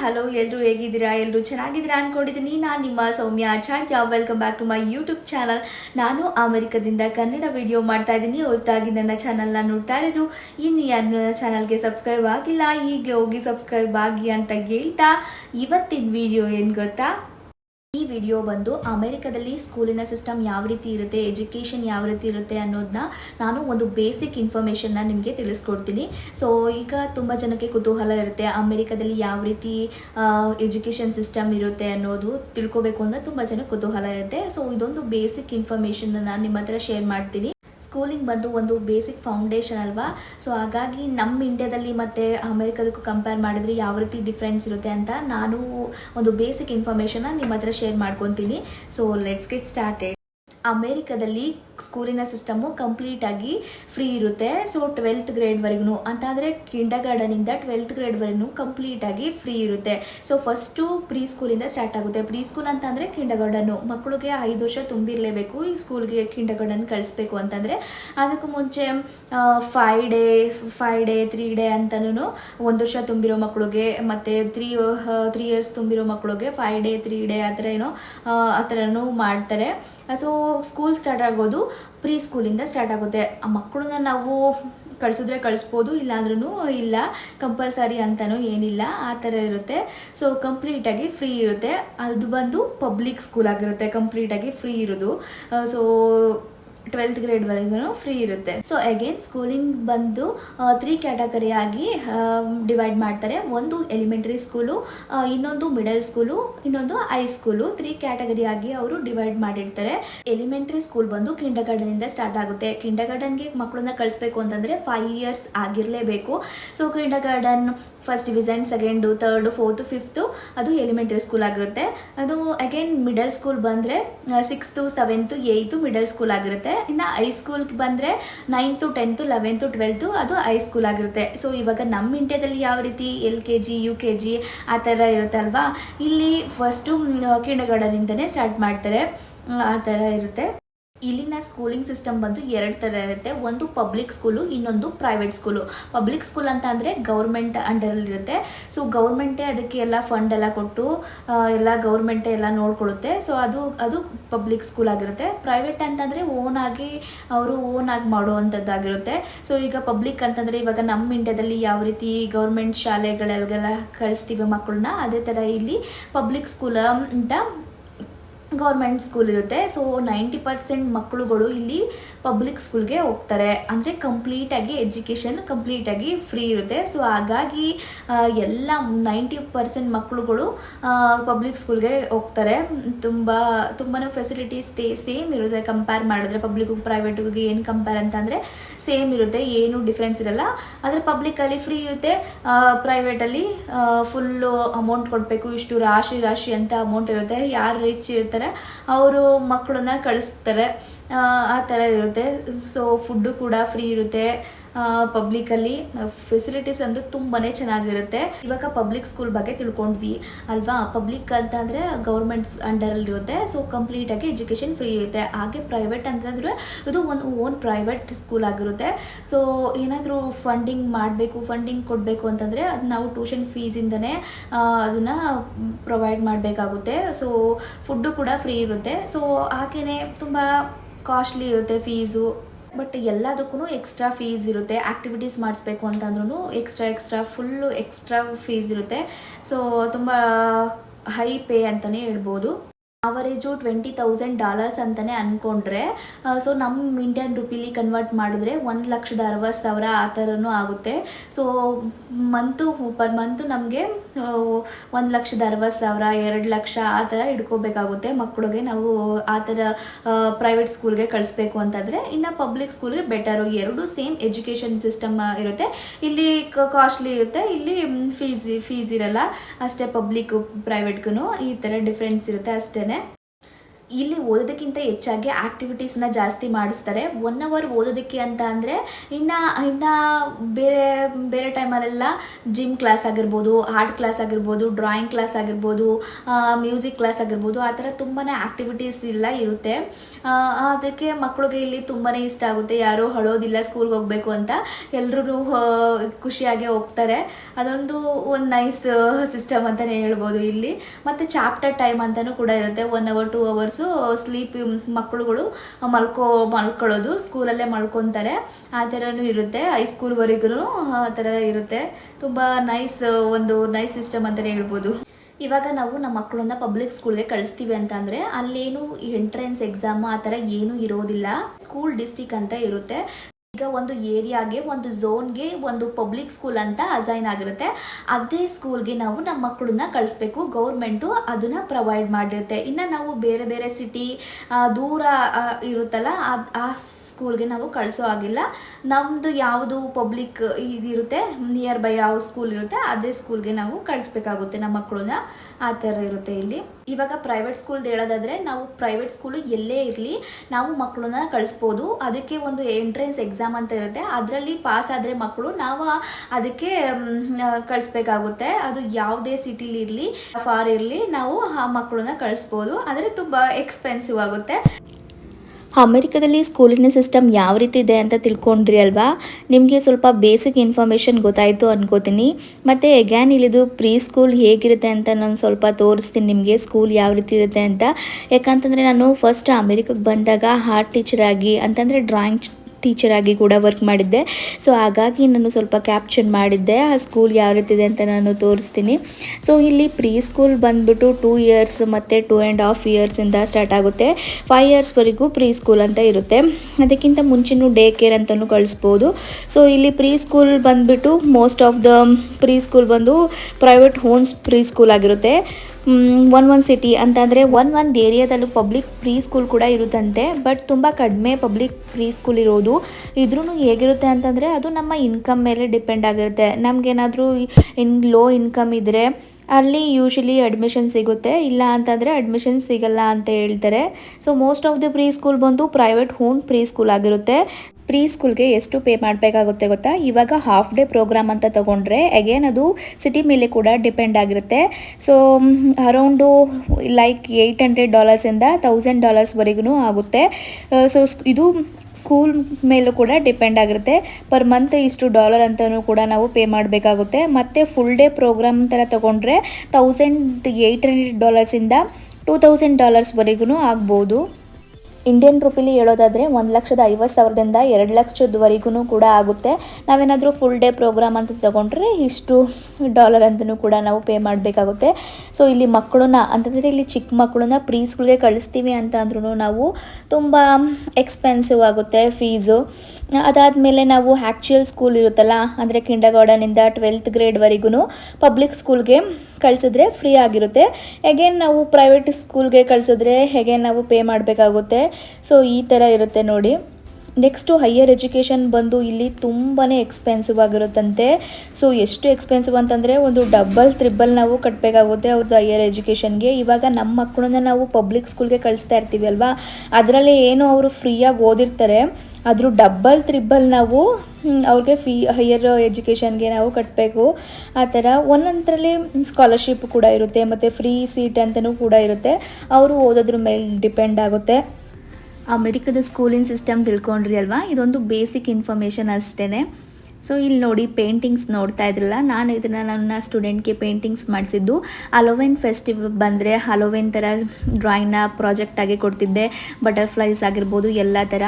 Hello ಎಲ್ಲರೂ ಹೇಗಿದ್ದೀರಾ? ಎಲ್ಲರೂ ಚೆನ್ನಾಗಿದ್ದೀರಾ ಅನ್ಕೊಂಡಿದ್ದೀನಿ. ನಾನು ನಿಮ್ಮ Soumya Acharya. Welcome back to my YouTube channel ನಾನು ಅಮೆರಿಕದಿಂದ ಕನ್ನಡ ವಿಡಿಯೋ ಮಾಡ್ತಾ ಇದ್ದೀನಿ. ಹೊಸದಾಗಿ ನನ್ನ ಚಾನಲ್ನ ನೋಡ್ತಾ ಇರೋದು ಇನ್ನು ಯಾರು ನನ್ನ ಚಾನಲ್ಗೆ ಸಬ್ಸ್ಕ್ರೈಬ್ ಆಗಿಲ್ಲ, ಹೀಗೆ ಹೋಗಿ ಸಬ್ಸ್ಕ್ರೈಬ್ ಆಗಿ ಅಂತ ಹೇಳ್ತಾ, ಇವತ್ತಿನ ವಿಡಿಯೋ ಏನು ಗೊತ್ತಾ? ಈ ವಿಡಿಯೋ ಬಂದು ಅಮೆರಿಕದಲ್ಲಿ ಸ್ಕೂಲಿನ ಸಿಸ್ಟಮ್ ಯಾವ ರೀತಿ ಇರುತ್ತೆ, ಎಜುಕೇಷನ್ ಯಾವ ರೀತಿ ಇರುತ್ತೆ ಅನ್ನೋದನ್ನ ನಾನು ಒಂದು ಬೇಸಿಕ್ ಇನ್ಫಾರ್ಮೇಷನ್ನ ನಿಮಗೆ ತಿಳಿಸ್ಕೊಡ್ತೀನಿ. ಸೊ ಈಗ ತುಂಬ ಜನಕ್ಕೆ ಕುತೂಹಲ ಇರುತ್ತೆ, ಅಮೆರಿಕದಲ್ಲಿ ಯಾವ ರೀತಿ ಎಜುಕೇಷನ್ ಸಿಸ್ಟಮ್ ಇರುತ್ತೆ ಅನ್ನೋದು ತಿಳ್ಕೊಬೇಕು ಅಂದರೆ ತುಂಬ ಜನಕ್ಕೆ ಕುತೂಹಲ ಇರುತ್ತೆ. ಸೊ ಇದೊಂದು ಬೇಸಿಕ್ ಇನ್ಫಾರ್ಮೇಷನ್ನ ನಾನು ನಿಮ್ಮ ಹತ್ರ ಶೇರ್ ಮಾಡ್ತೀನಿ. ಸ್ಕೂಲಿಂಗ್ ಬಂದು ಒಂದು ಬೇಸಿಕ್ ಫೌಂಡೇಶನ್ ಅಲ್ವಾ? ಸೊ ಹಾಗಾಗಿ ನಮ್ಮ ಇಂಡಿಯಾದಲ್ಲಿ ಮತ್ತು ಅಮೆರಿಕದಕ್ಕೂ ಕಂಪೇರ್ ಮಾಡಿದ್ರೆ ಯಾವ ರೀತಿ ಡಿಫ್ರೆನ್ಸ್ ಇರುತ್ತೆ ಅಂತ ನಾನು ಒಂದು ಬೇಸಿಕ್ ಇನ್ಫಾರ್ಮೇಷನ್ನ ನಿಮ್ಮ ಹತ್ರ ಶೇರ್ ಮಾಡ್ಕೊತೀನಿ. ಸೊ ಲೆಟ್ಸ್ ಗೆಟ್ ಸ್ಟಾರ್ಟೆಡ್ ಅಮೇರಿಕದಲ್ಲಿ ಸ್ಕೂಲಿನ ಸಿಸ್ಟಮು ಕಂಪ್ಲೀಟಾಗಿ ಫ್ರೀ ಇರುತ್ತೆ. ಸೊ ಟ್ವೆಲ್ತ್ ಗ್ರೇಡ್ವರೆಗೂ ಅಂತಂದರೆ ಕಿಂಡರ್ ಗಾರ್ಡನಿಂದ ಟ್ವೆಲ್ತ್ ಗ್ರೇಡ್ವರೆಗೂ ಕಂಪ್ಲೀಟಾಗಿ ಫ್ರೀ ಇರುತ್ತೆ. ಸೊ ಫಸ್ಟು ಪ್ರೀ ಸ್ಕೂಲಿಂದ ಸ್ಟಾರ್ಟ್ ಆಗುತ್ತೆ. ಪ್ರೀ ಸ್ಕೂಲ್ ಅಂತಂದರೆ ಕಿಂಡರ್ ಗಾರ್ಡನ್ನು ಮಕ್ಕಳಿಗೆ ಐದು ವರ್ಷ ತುಂಬಿರಲೇಬೇಕು. ಈ ಸ್ಕೂಲ್ಗೆ ಕಿಂಡರ್ ಗಾರ್ಡನ್ ಕಳಿಸ್ಬೇಕು ಅಂತಂದರೆ ಅದಕ್ಕೂ ಮುಂಚೆ five day five day three day ಅಂತಲೂ ಒಂದು ವರ್ಷ ತುಂಬಿರೋ ಮಕ್ಕಳಿಗೆ ಮತ್ತು ತ್ರೀ ತ್ರೀ ಇಯರ್ಸ್ ತುಂಬಿರೋ ಮಕ್ಕಳಿಗೆ ಫೈ ಡೇ ತ್ರೀ ಡೇ ಆ ಥರ ಏನೋ, ಆ ಥರನೂ ಮಾಡ್ತಾರೆ. ಸೊ ಸ್ಕೂಲ್ ಸ್ಟಾರ್ಟ್ ಆಗೋದು ಪ್ರೀ ಸ್ಕೂಲಿಂದ ಸ್ಟಾರ್ಟ್ ಆಗುತ್ತೆ. ಆ ಮಕ್ಕಳನ್ನ ನಾವು ಕಳಿಸಿದ್ರೆ ಕಳಿಸ್ಬೋದು ಇಲ್ಲಾಂದ್ರೂ ಇಲ್ಲ, ಕಂಪಲ್ಸರಿ ಅಂತಲೂ ಏನಿಲ್ಲ, ಆ ಥರ ಇರುತ್ತೆ. ಸೊ ಕಂಪ್ಲೀಟಾಗಿ ಫ್ರೀ ಇರುತ್ತೆ. ಅದು ಬಂದು ಪಬ್ಲಿಕ್ ಸ್ಕೂಲ್ ಆಗಿರುತ್ತೆ, ಕಂಪ್ಲೀಟಾಗಿ ಫ್ರೀ ಇರೋದು. ಸೊ ಟ್ವೆಲ್ತ್ ಗ್ರೇಡ್ವರೆಗೂ ಫ್ರೀ ಇರುತ್ತೆ. ಸೊ ಅಗೇನ್ ಸ್ಕೂಲಿಂಗ್ ಬಂದು ತ್ರೀ ಕ್ಯಾಟಗರಿ ಆಗಿ ಡಿವೈಡ್ ಮಾಡ್ತಾರೆ. ಒಂದು ಎಲಿಮೆಂಟರಿ ಸ್ಕೂಲು ಇನ್ನೊಂದು ಮಿಡಲ್ ಸ್ಕೂಲು ಇನ್ನೊಂದು ಹೈ ಸ್ಕೂಲು ತ್ರೀ ಕ್ಯಾಟಗರಿ ಆಗಿ ಅವರು ಡಿವೈಡ್ ಮಾಡಿರ್ತಾರೆ. ಎಲಿಮೆಂಟರಿ ಸ್ಕೂಲ್ ಬಂದು ಕಿಂಡರ್ ಗಾರ್ಡನಿಂದ ಸ್ಟಾರ್ಟ್ ಆಗುತ್ತೆ. ಕಿಂಡರ್ ಗಾರ್ಡನ್ಗೆ ಮಕ್ಕಳನ್ನ ಕಳಿಸ್ಬೇಕು ಅಂತಂದರೆ five years ಆಗಿರಲೇಬೇಕು. So kindergarten first division second third fourth fifth ಅದು ಎಲಿಮೆಂಟರಿ ಸ್ಕೂಲ್ ಆಗಿರುತ್ತೆ. ಅದು ಅಗೇನ್ ಮಿಡಲ್ ಸ್ಕೂಲ್ ಬಂದರೆ sixth seventh eighth middle school ಆಗಿರುತ್ತೆ. ಇನ್ನು ಹೈ ಸ್ಕೂಲ್ಗೆ ಬಂದರೆ ನೈನ್ತು ಟೆಂತು ಲೆವೆಂತು ಟ್ವೆಲ್ತು ಅದು ಹೈ ಸ್ಕೂಲ್ ಆಗಿರುತ್ತೆ. ಸೊ ಇವಾಗ ನಮ್ಮ ಇಂಡಿಯಾದಲ್ಲಿ ಯಾವ ರೀತಿ L K G, U K G ಆ ಥರ ಇರುತ್ತಲ್ವಾ ಇಲ್ಲಿ ಫಸ್ಟು ಕಿಂಡಗಾರ್ಡನಿಂದನೇ ಸ್ಟಾರ್ಟ್ ಮಾಡ್ತಾರೆ. ಆ ಥರ ಇರುತ್ತೆ. ಇಲ್ಲಿನ ಸ್ಕೂಲಿಂಗ್ ಸಿಸ್ಟಮ್ ಬಂದು ಎರಡು ಥರ ಇರುತ್ತೆ. ಒಂದು ಪಬ್ಲಿಕ್ ಸ್ಕೂಲು ಇನ್ನೊಂದು ಪ್ರೈವೇಟ್ ಸ್ಕೂಲು ಪಬ್ಲಿಕ್ ಸ್ಕೂಲ್ ಅಂತ ಅಂದರೆ ಗೌರ್ಮೆಂಟ್ ಅಂಡರಲ್ಲಿರುತ್ತೆ ಸೊ ಗೌರ್ಮೆಂಟೇ ಅದಕ್ಕೆ ಎಲ್ಲ ಫಂಡ್ ಎಲ್ಲ ಕೊಟ್ಟು ಎಲ್ಲ ಗೌರ್ಮೆಂಟೇ ಎಲ್ಲ ನೋಡ್ಕೊಳ್ಳುತ್ತೆ. ಸೊ ಅದು ಅದು ಪಬ್ಲಿಕ್ ಸ್ಕೂಲ್ ಆಗಿರುತ್ತೆ. ಪ್ರೈವೇಟ್ ಅಂತಂದರೆ ಓನ್ ಆಗಿ ಅವರು ಓನ್ ಆಗಿ ಮಾಡುವಂಥದ್ದಾಗಿರುತ್ತೆ. ಸೊ ಈಗ ಪಬ್ಲಿಕ್ ಅಂತಂದರೆ ಇವಾಗ ನಮ್ಮ ಇಂಡಿಯಾದಲ್ಲಿ ಯಾವ ರೀತಿ ಗೌರ್ಮೆಂಟ್ ಶಾಲೆಗಳೆಲ್ಲ ಕಳಿಸ್ತೀವಿ ಮಕ್ಕಳನ್ನ, ಅದೇ ಥರ ಇಲ್ಲಿ ಪಬ್ಲಿಕ್ ಸ್ಕೂಲ್ ಅಂತ ಗೌರ್ಮೆಂಟ್ ಸ್ಕೂಲ್ ಇರುತ್ತೆ. ಸೊ ನೈಂಟಿ ಪರ್ಸೆಂಟ್ ಮಕ್ಕಳುಗಳು ಇಲ್ಲಿ ಪಬ್ಲಿಕ್ ಸ್ಕೂಲ್ಗೆ ಹೋಗ್ತಾರೆ. ಅಂದರೆ ಕಂಪ್ಲೀಟಾಗಿ ಎಜುಕೇಷನ್ ಕಂಪ್ಲೀಟಾಗಿ ಫ್ರೀ ಇರುತ್ತೆ. ಸೊ ಹಾಗಾಗಿ ಎಲ್ಲ ನೈಂಟಿ ಪರ್ಸೆಂಟ್ ಮಕ್ಕಳುಗಳು ಪಬ್ಲಿಕ್ ಸ್ಕೂಲ್ಗೆ ಹೋಗ್ತಾರೆ. ತುಂಬ ತುಂಬಾ ಫೆಸಿಲಿಟೀಸ್ ಸೇಮ್ ಇರುತ್ತೆ. ಕಂಪೇರ್ ಮಾಡಿದ್ರೆ ಪಬ್ಲಿಕ್ಕು ಪ್ರೈವೇಟ್ಗೆ ಏನು ಕಂಪೇರ್ ಅಂತಂದರೆ ಸೇಮ್ ಇರುತ್ತೆ. ಏನು ಡಿಫ್ರೆನ್ಸ್ ಇರಲ್ಲ. ಆದರೆ ಪಬ್ಲಿಕಲ್ಲಿ ಫ್ರೀ ಇರುತ್ತೆ. ಪ್ರೈವೇಟಲ್ಲಿ ಫುಲ್ಲು ಅಮೌಂಟ್ ಕೊಡಬೇಕು. ಇಷ್ಟು ರಾಶಿ ರಾಶಿ ಅಂತ ಅಮೌಂಟ್ ಇರುತ್ತೆ. ಯಾರು ರಿಚ್ ಇರ್ತಾರೆ ಅವರು ಮಕ್ಕಳನ್ನ ಕಳಿಸ್ತಾರೆ. ಆ, ಥರ ಇರುತ್ತೆ. ಸೊ ಫುಡ್ಡು ಕೂಡ ಫ್ರೀ ಇರುತ್ತೆ. ಪಬ್ಲಿಕಲ್ಲಿ ಫೆಸಿಲಿಟೀಸ್ ಅಂತೂ ತುಂಬಾನೇ ಚೆನ್ನಾಗಿರುತ್ತೆ. ಇವಾಗ ಪಬ್ಲಿಕ್ ಸ್ಕೂಲ್ ಬಗ್ಗೆ ತಿಳ್ಕೊಂಡ್ವಿ ಅಲ್ವಾ? ಪಬ್ಲಿಕ್ ಅಂತಂದರೆ ಗೌರ್ಮೆಂಟ್ಸ್ ಅಂಡರಲ್ಲಿರುತ್ತೆ ಸೊ ಕಂಪ್ಲೀಟಾಗಿ ಎಜುಕೇಶನ್ ಫ್ರೀ ಇರುತ್ತೆ. ಹಾಗೆ ಪ್ರೈವೇಟ್ ಅಂತಂದರೆ ಇದು ಒಂದು ಓನ್ ಪ್ರೈವೇಟ್ ಸ್ಕೂಲ್ ಆಗಿರುತ್ತೆ. ಸೊ ಏನಾದರೂ ಫಂಡಿಂಗ್ ಮಾಡಬೇಕು ಫಂಡಿಂಗ್ ಕೊಡಬೇಕು ಅಂತಂದರೆ ಅದು ನಾವು ಟ್ಯೂಷನ್ ಫೀಸಿಂದನೇ ಅದನ್ನು ಪ್ರೊವೈಡ್ ಮಾಡಬೇಕಾಗುತ್ತೆ. ಸೊ ಫುಡ್ಡು ಕೂಡ ಫ್ರೀ ಇರುತ್ತೆ. ಸೊ ಹಾಗೆಯೇ ತುಂಬ ಕಾಸ್ಟ್ಲಿ ಇರುತ್ತೆ ಫೀಸು ಬಟ್ ಎಲ್ಲದಕ್ಕೂ ಎಕ್ಸ್ಟ್ರಾ ಫೀಸ್ ಇರುತ್ತೆ. ಆ್ಯಕ್ಟಿವಿಟೀಸ್ ಮಾಡಿಸ್ಬೇಕು ಅಂತಂದ್ರೂ extra extra full extra fees ಇರುತ್ತೆ. ಸೊ ತುಂಬ ಹೈ ಪೇ ಅಂತಲೇ ಹೇಳ್ಬೋದು. ಅವರೇಜು ಟ್ವೆಂಟಿ ತೌಸಂಡ್ ಡಾಲರ್ಸ್ ಅಂತಾನೆ ಅಂದ್ಕೊಂಡ್ರೆ ಸೊ ನಮ್ಮ ಇಂಡಿಯನ್ ರುಪಿಲಿ ಕನ್ವರ್ಟ್ ಮಾಡಿದ್ರೆ ಒಂದು ಲಕ್ಷದ ಅರವತ್ತು ಸಾವಿರ ಆ ಥರನೂ ಆಗುತ್ತೆ. ಸೊ ಮಂತು ಪರ್ ಮಂತು ನಮಗೆ ಒಂದು ಲಕ್ಷದ ಅರವತ್ತು ಸಾವಿರ, ಎರಡು ಲಕ್ಷ ಆ ಥರ ಇಟ್ಕೋಬೇಕಾಗುತ್ತೆ ಮಕ್ಕಳಿಗೆ ನಾವು ಆ ಥರ ಪ್ರೈವೇಟ್ ಸ್ಕೂಲ್ಗೆ ಕಳಿಸ್ಬೇಕು ಅಂತಂದರೆ, ಇನ್ನು ಪಬ್ಲಿಕ್ ಸ್ಕೂಲ್ಗೆ ಬೆಟರು ಎರಡು ಸೇಮ್ ಎಜುಕೇಷನ್ ಸಿಸ್ಟಮ್ ಇರುತ್ತೆ. ಇಲ್ಲಿ ಕಾಸ್ಟ್ಲಿ ಇರುತ್ತೆ, ಇಲ್ಲಿ ಫೀಸ್ ಫೀಸ್ ಇರಲ್ಲ. ಅಷ್ಟೇ ಪಬ್ಲಿಕ್ ಪ್ರೈವೇಟ್ಗೂ ಈ ಥರ ಡಿಫ್ರೆನ್ಸ್ ಇರುತ್ತೆ ಅಷ್ಟೇ ಇಲ್ಲಿ ಓದೋದಕ್ಕಿಂತ ಹೆಚ್ಚಾಗಿ ಆ್ಯಕ್ಟಿವಿಟೀಸ್ನ ಜಾಸ್ತಿ ಮಾಡಿಸ್ತಾರೆ. ಒನ್ ಅವರ್ ಓದೋದಕ್ಕೆ ಅಂತ ಅಂದರೆ ಇನ್ನು ಇನ್ನು ಬೇರೆ ಬೇರೆ ಟೈಮಲ್ಲೆಲ್ಲ ಜಿಮ್ ಕ್ಲಾಸ್ ಆಗಿರ್ಬೋದು ಆರ್ಟ್ ಕ್ಲಾಸ್ ಆಗಿರ್ಬೋದು ಡ್ರಾಯಿಂಗ್ ಕ್ಲಾಸ್ ಆಗಿರ್ಬೋದು ಮ್ಯೂಸಿಕ್ ಕ್ಲಾಸ್ ಆಗಿರ್ಬೋದು, ಆ ಥರ ತುಂಬಾ ಆ್ಯಕ್ಟಿವಿಟೀಸ್ ಎಲ್ಲ ಇರುತ್ತೆ. ಅದಕ್ಕೆ ಮಕ್ಕಳಿಗೆ ಇಲ್ಲಿ ತುಂಬಾ ಇಷ್ಟ ಆಗುತ್ತೆ. ಯಾರೂ ಹಳೋದಿಲ್ಲ ಸ್ಕೂಲ್ಗೆ ಹೋಗಬೇಕು ಅಂತ ಎಲ್ಲರೂ ಖುಷಿಯಾಗಿ ಹೋಗ್ತಾರೆ. ಅದೊಂದು ಒಂದು ನೈಸ್ ಸಿಸ್ಟಮ್ ಅಂತಲೇ ಹೇಳ್ಬೋದು ಇಲ್ಲಿ. ಮತ್ತು ಚಾಪ್ಟರ್ ಟೈಮ್ ಅಂತಲೂ ಕೂಡ ಇರುತ್ತೆ. One hour two hours sleep ಮಕ್ಕಳುಗಳು ಮಲ್ಕೋ, ಮಲ್ಕೊಳ್ಳೋದು ಸ್ಕೂಲಲ್ಲೇ ಮಲ್ಕೊತಾರೆ. ಆ ಥರನೂ ಇರುತ್ತೆ. ಹೈಸ್ಕೂಲ್ವರೆಗೂ ಆ ಥರ ಇರುತ್ತೆ. ತುಂಬ ನೈಸ್ ಒಂದು ನೈಸ್ ಸಿಸ್ಟಮ್ ಅಂತಲೇ ಹೇಳ್ಬೋದು. ಇವಾಗ ನಾವು ನಮ್ಮ ಮಕ್ಕಳನ್ನ ಪಬ್ಲಿಕ್ ಸ್ಕೂಲ್ಗೆ ಕಳಿಸ್ತೀವಿ ಅಂತ ಅಲ್ಲೇನು ಎಂಟ್ರೆನ್ಸ್ ಎಕ್ಸಾಮ್ ಆ ಥರ ಏನೂ ಇರೋದಿಲ್ಲ. ಸ್ಕೂಲ್ ಡಿಸ್ಟಿಕ್ ಅಂತ ಇರುತ್ತೆ. ಈಗ ಒಂದು ಏರಿಯಾಗೆ, ಒಂದು ಝೋನ್ಗೆ, ಒಂದು ಪಬ್ಲಿಕ್ ಸ್ಕೂಲ್ ಅಂತ ಅಸೈನ್ ಆಗಿರುತ್ತೆ. ಅದೇ ಸ್ಕೂಲ್ಗೆ ನಾವು ನಮ್ಮ ಮಕ್ಕಳನ್ನ ಕಳಿಸ್ಬೇಕು. ಗೌರ್ಮೆಂಟು ಅದನ್ನ ಪ್ರೊವೈಡ್ ಮಾಡಿರುತ್ತೆ. ಇನ್ನು ನಾವು ಬೇರೆ ಬೇರೆ ಸಿಟಿ ದೂರ ಇರುತ್ತಲ್ಲ ಆ- ಸ್ಕೂಲ್ಗೆ ನಾವು ಕಳಿಸೋ ಆಗಿಲ್ಲ ನಮ್ಮದು ಯಾವುದು ಪಬ್ಲಿಕ್ ಇದಿರುತ್ತೆ ನಿಯರ್ ಬೈ ಯಾವ ಸ್ಕೂಲ್ ಇರುತ್ತೆ, ಅದೇ ಸ್ಕೂಲ್ಗೆ ನಾವು ಕಳಿಸ್ಬೇಕಾಗುತ್ತೆ ನಮ್ಮ ಮಕ್ಕಳನ್ನ. ಆ ಥರ ಇರುತ್ತೆ ಇಲ್ಲಿ. ಇವಾಗ ಪ್ರೈವೇಟ್ ಸ್ಕೂಲ್ದು ಹೇಳೋದಾದ್ರೆ, ನಾವು ಪ್ರೈವೇಟ್ ಸ್ಕೂಲು ಎಲ್ಲೇ ಇರಲಿ, ನಾವು ಮಕ್ಕಳನ್ನ ಕಳಿಸ್ಬೋದು. ಅದಕ್ಕೆ ಒಂದು ಎಂಟ್ರೆನ್ಸ್ ಎಕ್ಸಾಮ್ ಅಂತ ಇರುತ್ತೆ. ಅದರಲ್ಲಿ ಪಾಸ್ ಆದರೆ ಮಕ್ಕಳು ನಾವು ಅದಕ್ಕೆ ಕಳಿಸ್ಬೇಕಾಗುತ್ತೆ. ಅದು ಯಾವುದೇ ಸಿಟಿಲಿ ಇರಲಿ ಫಾರ್ ಇರಲಿ, ನಾವು ಆ ಮಕ್ಕಳನ್ನ ಕಳಿಸ್ಬೋದು. ಆದರೆ ತುಂಬ ಎಕ್ಸ್ಪೆನ್ಸಿವ್ ಆಗುತ್ತೆ. ಅಮೆರಿಕದಲ್ಲಿ ಸ್ಕೂಲಿನ ಸಿಸ್ಟಮ್ ಯಾವ ರೀತಿ ಇದೆ ಅಂತ ತಿಳ್ಕೊಂಡ್ರಿ ಅಲ್ವಾ? ನಿಮಗೆ ಸ್ವಲ್ಪ ಬೇಸಿಕ್ ಇನ್ಫಾರ್ಮೇಷನ್ ಗೊತ್ತಾಯಿತು ಅನ್ಕೋತೀನಿ. ಮತ್ತು ಎಗ್ಯಾನ್ ಇಲ್ಲಿದು ಪ್ರೀ ಸ್ಕೂಲ್ ಹೇಗಿರುತ್ತೆ ಅಂತ ನಾನು ಸ್ವಲ್ಪ ತೋರಿಸ್ತೀನಿ ನಿಮಗೆ ಸ್ಕೂಲ್ ಯಾವ ರೀತಿ ಇರುತ್ತೆ ಅಂತ. ಯಾಕಂತಂದರೆ ನಾನು ಫಸ್ಟ್ ಅಮೆರಿಕಕ್ಕೆ ಬಂದಾಗ ಹಾರ್ಟ್ ಟೀಚರ್ ಆಗಿ, ಅಂತಂದರೆ ಡ್ರಾಯಿಂಗ್ ಟೀಚರ್ ಆಗಿ ಕೂಡ ವರ್ಕ್ ಮಾಡಿದ್ದೆ. ಸೊ ಹಾಗಾಗಿ ನಾನು ಸ್ವಲ್ಪ ಕ್ಯಾಪ್ಚರ್ ಮಾಡಿದ್ದೆ. ಆ ಸ್ಕೂಲ್ ಯಾವ ರೀತಿ ಇದೆ ಅಂತ ನಾನು ತೋರಿಸ್ತೀನಿ. ಸೊ ಇಲ್ಲಿ ಪ್ರೀ ಸ್ಕೂಲ್ ಬಂದ್ಬಿಟ್ಟು ಟೂ ಇಯರ್ಸ್ ಮತ್ತು ಟೂ ಆ್ಯಂಡ್ ಹಾಫ್ ಇಯರ್ಸಿಂದ ಸ್ಟಾರ್ಟ್ ಆಗುತ್ತೆ. ಫೈವ್ ಇಯರ್ಸ್ವರೆಗೂ ಪ್ರೀ ಸ್ಕೂಲ್ ಅಂತ ಇರುತ್ತೆ. ಅದಕ್ಕಿಂತ ಮುಂಚೆನೂ ಡೇ ಕೇರ್ ಅಂತಲೂ ಕಳಿಸ್ಬೋದು. ಸೊ ಇಲ್ಲಿ ಪ್ರೀ ಸ್ಕೂಲ್ ಬಂದುಬಿಟ್ಟು most of the pre school ಬಂದು ಪ್ರೈವೇಟ್ ಹೋಮ್ಸ್ ಪ್ರೀ ಸ್ಕೂಲ್ ಆಗಿರುತ್ತೆ. ಒನ್ ಒನ್ ಸಿಟಿ ಅಂತಂದರೆ ಒನ್ ಒಂದು ಏರಿಯಾದಲ್ಲೂ ಪಬ್ಲಿಕ್ ಪ್ರೀ ಸ್ಕೂಲ್ ಕೂಡ ಇರುತ್ತಂತೆ. ಬಟ್ ತುಂಬ ಕಡಿಮೆ ಪಬ್ಲಿಕ್ ಪ್ರೀ ಸ್ಕೂಲ್ ಇರೋದು. ಇದ್ರೂ ಹೇಗಿರುತ್ತೆ ಅಂತಂದರೆ ಅದು ನಮ್ಮ ಇನ್ಕಮ್ ಮೇಲೆ ಡಿಪೆಂಡ್ ಆಗಿರುತ್ತೆ. ನಮಗೇನಾದರೂ ಇನ್ ಲೋ ಇನ್ಕಮ್ ಇದ್ದರೆ ಅಲ್ಲಿ ಯೂಶಲಿ ಅಡ್ಮಿಷನ್ ಸಿಗುತ್ತೆ. ಇಲ್ಲ ಅಂತಂದರೆ ಅಡ್ಮಿಷನ್ ಸಿಗಲ್ಲ ಅಂತ ಹೇಳ್ತಾರೆ. So most of the preschool ಬಂದು ಪ್ರೈವೇಟ್ ಹೋಮ್ ಪ್ರೀ ಸ್ಕೂಲ್ ಆಗಿರುತ್ತೆ. ಪ್ರೀ ಸ್ಕೂಲ್ಗೆ ಎಷ್ಟು ಪೇ ಮಾಡಬೇಕಾಗುತ್ತೆ ಗೊತ್ತಾ? ಇವಾಗ ಹಾಫ್ ಡೇ ಪ್ರೋಗ್ರಾಮ್ ಅಂತ ತೊಗೊಂಡ್ರೆ ಅಗೇನ್ ಅದು ಸಿಟಿ ಮೇಲೆ ಕೂಡ ಡಿಪೆಂಡ್ ಆಗಿರುತ್ತೆ. So around like eight hundred ಡಾಲರ್ಸಿಂದ thousand ಡಾಲರ್ಸ್ವರೆಗೂ ಆಗುತ್ತೆ. ಸೊ, ಇದು ಸ್ಕೂಲ್ ಮೇಲೂ ಕೂಡ ಡಿಪೆಂಡ್ ಆಗಿರುತ್ತೆ. ಪರ್ ಮಂತ್ ಇಷ್ಟು ಡಾಲರ್ ಅಂತಲೂ ಕೂಡ ನಾವು ಪೇ ಮಾಡಬೇಕಾಗುತ್ತೆ. ಮತ್ತು ಫುಲ್ ಡೇ ಪ್ರೋಗ್ರಾಮ್ ಥರ ತೊಗೊಂಡ್ರೆ ತೌಸಂಡ್ ಏಯ್ಟ್ ಹಂಡ್ರೆಡ್ ಡಾಲರ್ಸಿಂದ ಟೂ ತೌಸಂಡ್ ಡಾಲರ್ಸ್ವರೆಗೂ ಆಗ್ಬೋದು. ಇಂಡಿಯನ್ ರುಪಿಲಿ ಹೇಳೋದಾದರೆ ಒಂದು ಲಕ್ಷದ ಐವತ್ತು ಸಾವಿರದಿಂದ ಎರಡು ಲಕ್ಷದವರೆಗೂ ಕೂಡ ಆಗುತ್ತೆ. ನಾವೇನಾದರೂ ಫುಲ್ ಡೇ ಪ್ರೋಗ್ರಾಮ್ ಅಂತ ತಗೊಂಡ್ರೆ ಇಷ್ಟು ಡಾಲರ್ ಅಂತಲೂ ಕೂಡ ನಾವು ಪೇ ಮಾಡಬೇಕಾಗುತ್ತೆ. ಸೊ ಇಲ್ಲಿ ಮಕ್ಕಳನ್ನ, ಅಂತಂದರೆ ಇಲ್ಲಿ ಚಿಕ್ಕ ಮಕ್ಕಳನ್ನ ಪ್ರೀ ಸ್ಕೂಲ್ಗೆ ಕಳಿಸ್ತೀವಿ ಅಂತ ಅಂದ್ರೂ ನಾವು ತುಂಬ ಎಕ್ಸ್ಪೆನ್ಸಿವ್ ಆಗುತ್ತೆ ಫೀಸು ಅದಾದಮೇಲೆ ನಾವು ಆ್ಯಕ್ಚುಯಲ್ ಸ್ಕೂಲ್ ಇರುತ್ತಲ್ಲ, ಅಂದರೆ ಕಿಂಡರ್ ಗಾರ್ಡನಿಂದ ಟ್ವೆಲ್ತ್ ಗ್ರೇಡ್ವರೆಗೂ ಪಬ್ಲಿಕ್ ಸ್ಕೂಲ್ಗೆ ಕಳಿಸಿದ್ರೆ ಫ್ರೀ ಆಗಿರುತ್ತೆ. ಹೇಗೆ ನಾವು ಪ್ರೈವೇಟ್ ಸ್ಕೂಲ್ಗೆ ಕಳಿಸಿದ್ರೆ ಹೇಗೆ ನಾವು ಪೇ ಮಾಡಬೇಕಾಗುತ್ತೆ? ಸೊ ಈ ಥರ ಇರುತ್ತೆ ನೋಡಿ. ನೆಕ್ಸ್ಟು ಹೈಯರ್ ಎಜುಕೇಷನ್ ಬಂದು ಇಲ್ಲಿ ತುಂಬಾ ಎಕ್ಸ್ಪೆನ್ಸಿವ್ ಆಗಿರುತ್ತಂತೆ. ಸೊ ಎಷ್ಟು ಎಕ್ಸ್ಪೆನ್ಸಿವ್ ಅಂತಂದರೆ ಒಂದು ಡಬ್ಬಲ್ ತ್ರಿಬಲ್ ನಾವು ಕಟ್ಟಬೇಕಾಗುತ್ತೆ ಅವ್ರದ್ದು ಹೈಯರ್ ಎಜುಕೇಷನ್ಗೆ ಇವಾಗ ನಮ್ಮ ಮಕ್ಕಳನ್ನ ನಾವು ಪಬ್ಲಿಕ್ ಸ್ಕೂಲ್ಗೆ ಕಳಿಸ್ತಾ ಇರ್ತೀವಿ ಅಲ್ವಾ? ಅದರಲ್ಲಿ ಏನು ಅವರು ಫ್ರೀಯಾಗಿ ಓದಿರ್ತಾರೆ. ಆದರೂ ಡಬ್ಬಲ್ ತ್ರಿಬಲ್ ನಾವು ಅವ್ರಿಗೆ ಫೀ ಹೈಯರ್ ಎಜುಕೇಷನ್ಗೆ ನಾವು ಕಟ್ಟಬೇಕು ಆ ಥರ ಒಂದೊಂದರಲ್ಲಿ ಸ್ಕಾಲರ್ಶಿಪ್ ಕೂಡ ಇರುತ್ತೆ, ಮತ್ತು ಫ್ರೀ ಸೀಟ್ ಅಂತಲೂ ಕೂಡ ಇರುತ್ತೆ. ಅವರು ಓದೋದ್ರ ಮೇಲೆ ಡಿಪೆಂಡ್ ಆಗುತ್ತೆ. ಅಮೆರಿಕದ ಸ್ಕೂಲಿಂಗ್ ಸಿಸ್ಟಮ್ ತಿಳ್ಕೊಂಡ್ರಿ ಅಲ್ವಾ? ಇದೊಂದು ಬೇಸಿಕ್ ಇನ್ಫಾರ್ಮೇಷನ್ ಅಷ್ಟೇ ಸೊ ಇಲ್ಲಿ ನೋಡಿ ಪೇಂಟಿಂಗ್ಸ್ ನೋಡ್ತಾ ಇದ್ರಲ್ಲ, ನಾನು ಇದನ್ನು ನನ್ನ ಸ್ಟೂಡೆಂಟ್ಗೆ ಪೇಂಟಿಂಗ್ಸ್ ಮಾಡಿಸಿದ್ದು. ಅಲೋವೆನ್ ಫೆಸ್ಟಿವಲ್ ಬಂದರೆ ಹಲೋವೆನ್ ಥರ ಡ್ರಾಯಿಂಗ್ನ ಪ್ರಾಜೆಕ್ಟಾಗಿ ಕೊಡ್ತಿದ್ದೆ ಬಟರ್ಫ್ಲೈಸ್ ಆಗಿರ್ಬೋದು, ಎಲ್ಲ ಥರ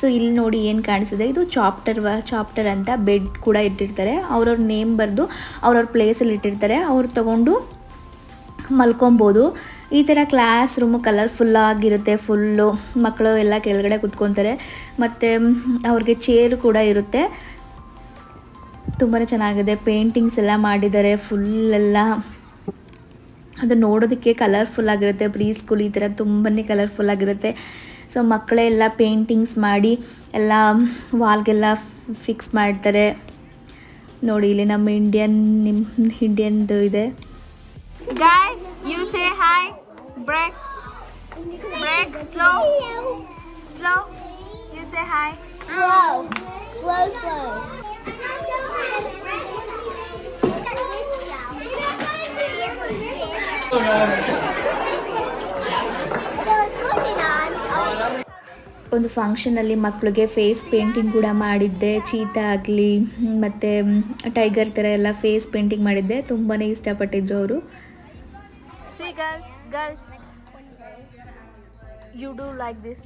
ಸೊ ಇಲ್ಲಿ ನೋಡಿ ಏನು ಕಾಣಿಸಿದೆ? ಇದು ಚಾಪ್ಟರ್ ವ ಚಾಪ್ಟರ್ ಅಂತ ಬೆಡ್ ಕೂಡ ಇಟ್ಟಿರ್ತಾರೆ. ಅವ್ರವ್ರ ನೇಮ್ ಬರೆದು ಅವ್ರವ್ರ ಪ್ಲೇಸಲ್ಲಿ ಇಟ್ಟಿರ್ತಾರೆ. ಅವ್ರು ತಗೊಂಡು ಮಲ್ಕೊಬೋದು. ಈ ಥರ ಕ್ಲಾಸ್ ರೂಮು ಕಲರ್ಫುಲ್ಲಾಗಿರುತ್ತೆ ಫುಲ್ಲು ಮಕ್ಕಳು ಎಲ್ಲ ಕೆಳಗಡೆ ಕುತ್ಕೊತಾರೆ. ಮತ್ತು ಅವ್ರಿಗೆ ಚೇರು ಕೂಡ ಇರುತ್ತೆ. ತುಂಬಾ ಚೆನ್ನಾಗಿದೆ. ಪೇಂಟಿಂಗ್ಸ್ ಎಲ್ಲ ಮಾಡಿದ್ದಾರೆ ಫುಲ್ಲೆಲ್ಲ ಅದು ನೋಡೋದಕ್ಕೆ ಕಲರ್ಫುಲ್ ಆಗಿರುತ್ತೆ. ಪ್ರೀ ಸ್ಕೂಲ್ ಈ ಥರ ತುಂಬಾ ಕಲರ್ಫುಲ್ ಆಗಿರುತ್ತೆ. ಸೊ ಮಕ್ಕಳೇ ಎಲ್ಲ ಪೇಂಟಿಂಗ್ಸ್ ಮಾಡಿ ಎಲ್ಲ ವಾಲ್ಗೆಲ್ಲ ಫಿಕ್ಸ್ ಮಾಡ್ತಾರೆ. ನೋಡಿ ಇಲ್ಲಿ ನಮ್ಮ ಇಂಡಿಯನ್ ನಿಮ್ಮ ಇಂಡಿಯನ್ದು ಇದೆ. Guys, you say hi. Break. Break, slow. Slow. You say hi. Slow. Slow, slow. ಒಂದು ಫಂಕ್ಷನಲ್ಲಿ ಮಕ್ಕಳಿಗೆ ಫೇಸ್ ಪೇಂಟಿಂಗ್ ಕೂಡ ಮಾಡಿದ್ದೆ ಚೀತ ಆಗಲಿ ಮತ್ತು ಟೈಗರ್ ಥರ ಎಲ್ಲ ಫೇಸ್ ಪೇಂಟಿಂಗ್ ಮಾಡಿದ್ದೆ ತುಂಬಾ ಇಷ್ಟಪಟ್ಟಿದ್ರು ಅವರು girls you do like this.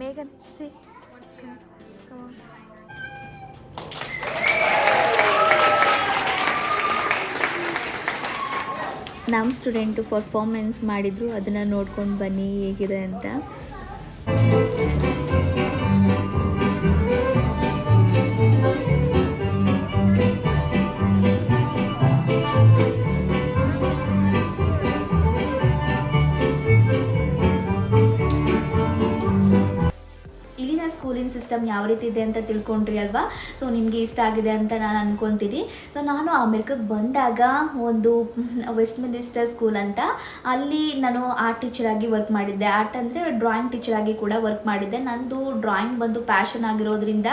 Megan see ನಮ್ಮ ಸ್ಟೂಡೆಂಟು ಪರ್ಫಾರ್ಮೆನ್ಸ್ ಮಾಡಿದ್ರು, ಅದನ್ನು ನೋಡ್ಕೊಂಡು ಬನ್ನಿ, ಹೇಗಿದೆ ಅಂತ. ಸಿಸ್ಟಮ್ ಯಾವ ರೀತಿ ಇದೆ ಅಂತ ತಿಳ್ಕೊಂಡ್ರಿ ಅಲ್ವಾ? ಸೊ ನಿಮಗೆ ಇಷ್ಟ ಆಗಿದೆ ಅಂತ ನಾನು ಅನ್ಕೊತೀನಿ. ಸೊ ನಾನು ಅಮೆರಿಕಕ್ಕೆ ಬಂದಾಗ ಒಂದು ವೆಸ್ಟ್ ಮಿನಿಸ್ಟರ್ ಸ್ಕೂಲ್ ಅಂತ ಅಲ್ಲಿ ನಾನು ಆರ್ಟ್ ಟೀಚರ್ ಆಗಿ ವರ್ಕ್ ಮಾಡಿದ್ದೆ. ಆರ್ಟ್ ಅಂದರೆ ಡ್ರಾಯಿಂಗ್ ಟೀಚರ್ ಆಗಿ ಕೂಡ ವರ್ಕ್ ಮಾಡಿದ್ದೆ. ನಂದು ಡ್ರಾಯಿಂಗ್ ಬಂದು ಪ್ಯಾಷನ್ ಆಗಿರೋದ್ರಿಂದ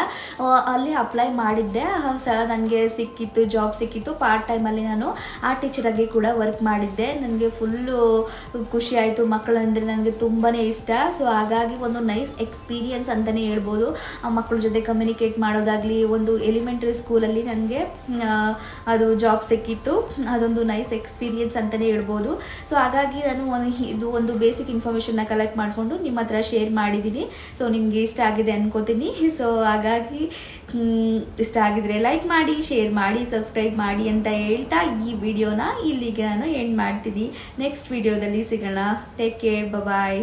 ಅಲ್ಲಿ ಅಪ್ಲೈ ಮಾಡಿದ್ದೆ. ಸ ನನಗೆ ಸಿಕ್ಕಿತ್ತು ಜಾಬ್ ಸಿಕ್ಕಿತ್ತು. ಪಾರ್ಟ್ ಟೈಮಲ್ಲಿ ನಾನು ಆರ್ಟ್ ಟೀಚರ್ ಆಗಿ ಕೂಡ ವರ್ಕ್ ಮಾಡಿದ್ದೆ. ನನಗೆ ಫುಲ್ಲು ಖುಷಿ ಆಯಿತು. ಮಕ್ಕಳಂದರೆ ನನಗೆ ತುಂಬಾ ಇಷ್ಟ. ಸೊ ಹಾಗಾಗಿ ಒಂದು ನೈಸ್ ಎಕ್ಸ್ಪೀರಿಯನ್ಸ್ ಅಂತಲೇ ಹೇಳ್ಬೋದು. ಮಕ್ಕಳ ಜೊತೆ ಕಮ್ಯುನಿಕೇಟ್ ಮಾಡೋದಾಗಲಿ, ಒಂದು ಎಲಿಮೆಂಟ್ರಿ ಸ್ಕೂಲಲ್ಲಿ ನನಗೆ ಅದು ಜಾಬ್ ಸಿಕ್ಕಿತ್ತು. ಅದೊಂದು ನೈಸ್ ಎಕ್ಸ್ಪೀರಿಯನ್ಸ್ ಅಂತಲೇ ಹೇಳ್ಬೋದು. ಸೊ ಹಾಗಾಗಿ ನಾನು ಇದು ಒಂದು ಬೇಸಿಕ್ ಇನ್ಫಾರ್ಮೇಷನ್ನ ಕಲೆಕ್ಟ್ ಮಾಡಿಕೊಂಡು ನಿಮ್ಮ ಹತ್ರ ಶೇರ್ ಮಾಡಿದ್ದೀನಿ ಸೊ ನಿಮಗೆ ಇಷ್ಟ ಆಗಿದೆ ಅನ್ಕೋತೀನಿ. ಸೊ ಹಾಗಾಗಿ ಇಷ್ಟ ಆಗಿದ್ರೆ ಲೈಕ್ ಮಾಡಿ ಶೇರ್ ಮಾಡಿ ಸಬ್ಸ್ಕ್ರೈಬ್ ಮಾಡಿ ಅಂತ ಹೇಳ್ತಾ ಈ ವಿಡಿಯೋನ ಇಲ್ಲಿಗೆ ನಾನು ಎಂಡ್ ಮಾಡ್ತೀನಿ. ನೆಕ್ಸ್ಟ್ ವಿಡಿಯೋದಲ್ಲಿ ಸಿಗೋಣ. Take care bye